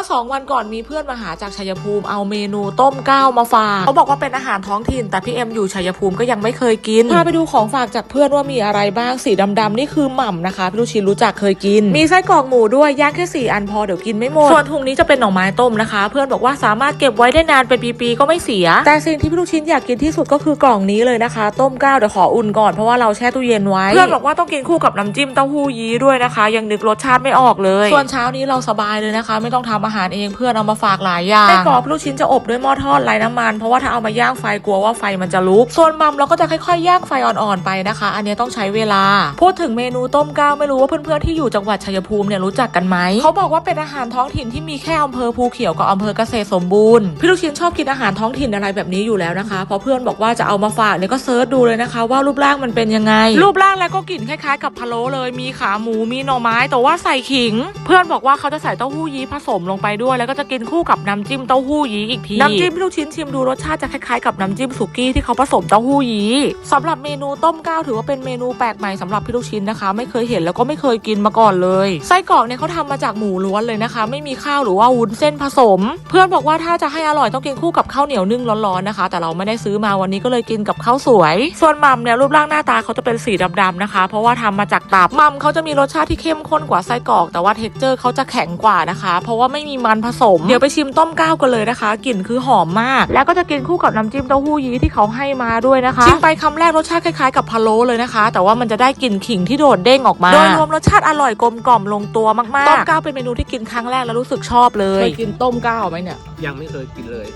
มื่อสองวันก่อนมีเพื่อนมาหาจากชัยภูมิเอาเมนูต้มก้าวมาฝากเขาบอกว่าเป็นอาหารท้องถิ่น แต่พี่เอ็มอยู่ชัยภูมิก็ยังไม่เคยกินพาไปดูของฝากจากเพื่อนว่ามีอะไรบ้างสีดำๆนี่คือหม่ำนะคะพี่ลูกชิ้นรู้จักเคยกิน มีไส้กรอกหมูด้วยย่างแค่สี่อันพอเดี๋ยวกินไม่หมดส่วนถุงนี้จะเป็นหน่อไม้ต้มนะคะ เพื่อนบอกว่าสามารถเก็บไว้ได้นานเป็นปีๆก็ไม่เสีย แต่สิ่งที่พี่ลูกชิ้นอยากกินที่สุดก็คือกล่องนี้เลยนะคะ ต้มก้าวเดี๋ยวขออุ่นก่อนเพราะว่าเราแช่ตู้เย็นไว้เพื่อนบอกว่าต้องกินคู่กับน้ำจิ้มเต้าหู้ยี้ด้วยนะคะ ยังนึกรสชาติไม่ออกเลย ส่วนเช้านี้เราสบายเลยนะคะ ไม่ต้องทำอาหารเองเพื่อนเอามาฝากหลายอย่างไส้กรอกพี่ลูกชิ้นจะอบด้วยหม้อทอดไร้น้ำมัน เพราะว่าถ้าเอามาย่างไฟกลัวว่าไฟมันจะลุกส่วนมัมเราก็จะค่อยๆย่างไฟอ่อนๆไปนะคะ อันนี้ต้องใช้เวลา พูดถึงเมนูต้มก้าวไม่รู้ว่าเพื่อนๆที่อยู่จังหวัดชัยภูมิเนี่ยรู้จักกันไหมเขาบอกว่าเป็นอาหารท้องถิ่นที่มีแค่อำเภอภูเขียวกับอำเภอเกษตรสมบูรณ์พี่ลูกชิ้นชอบกินอาหารท้องถิ่นอะไรแบบนี้อยู่แล้วนะคะเพราะเพื่อนบอกว่าจะเอามาฝากเนี่ยก็เซิร์ชดูเลยนะคะ ว่ารูปร่างมันเป็นยังไง รูปร่างแล้วก็กลิ่นคล้ายๆ กับพะโล้เลยมีขาหมูมีหน่อไม้ แต่ว่าใส่ขิง เพื่อนบอกว่าเขาจะใส่เต้าหู้ยี้ผสมลงไปด้วย แล้วก็จะกินคู่กับน้ำจิ้มเต้าหู้ยี้อีกที น้ำจิ้มพี่ลูกชิ้นชิมดูรสชาติจะคล้ายๆกับน้ำจิ้มสุกี้ที่เขาผสมเต้าหู้ยี้สำหรับเมนูต้มก้าวถือว่าเป็นเมนูแปลกใหม่สำหรับพี่ลูกชิ้นนะคะ ไม่เคยเห็นแล้วก็ไม่เคยกินมาก่อนเลยไส้กรอกเนี่ยเขาทำมาจากหมูล้วนเลยนะคะ ไม่มีข้าวหรือว่าวุ้นเส้นผสม เพื่อนบอกว่าถ้าจะให้อร่อยต้องกินคู่กับข้าวเหนียวนึ่งร้อนๆนะคะ แต่เราไม่ได้ซื้อมาวันนี้ก็เลยกินกับข้าวสวย ส่วนมัมเนี่ยรูปร่างหน้าตาเขาจะเป็นสีดำๆนะคะ เพราะว่าทำมาจากตับมัมเขาจะมีรสชาติที่เข้มข้นกว่าไส้กรอก แต่ว่าเท็กเจอร์เขาจะแข็งกว่านะคะ เพราะว่าไม่มีมันผสม เดี๋ยวไปชิมต้มก้าวกันเลยนะคะ กลิ่นคือหอมมาก แล้วก็จะกินคู่กับน้ำจิ้มเต้าหู้ยี้ที่เขาให้มาด้วยนะคะ ชิมไปคำแรกรสชาติคล้ายๆกับพะโล้เลยนะคะ แต่ว่ามันจะได้กลิ่นขิงที่โดดเด้งออกมา โดยรวมรสชาติอร่อยกลมกล่อมลงตัวมากๆ ต้มก้าวเป็นเมนูที่กินครั้งแรกแล้วรู้สึกชอบเลยเคยกินต้มก้าวไหมเนี่ย ยังไม่เคยกินเลย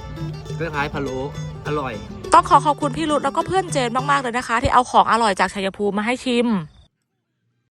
คล้ายๆพะโล้อร่อย ต้องขอขอบคุณพี่รุธแล้วก็เพื่อนเจนมากๆเลยนะคะ ที่เอาของอร่อยจากชัยภูมิมาให้ชิม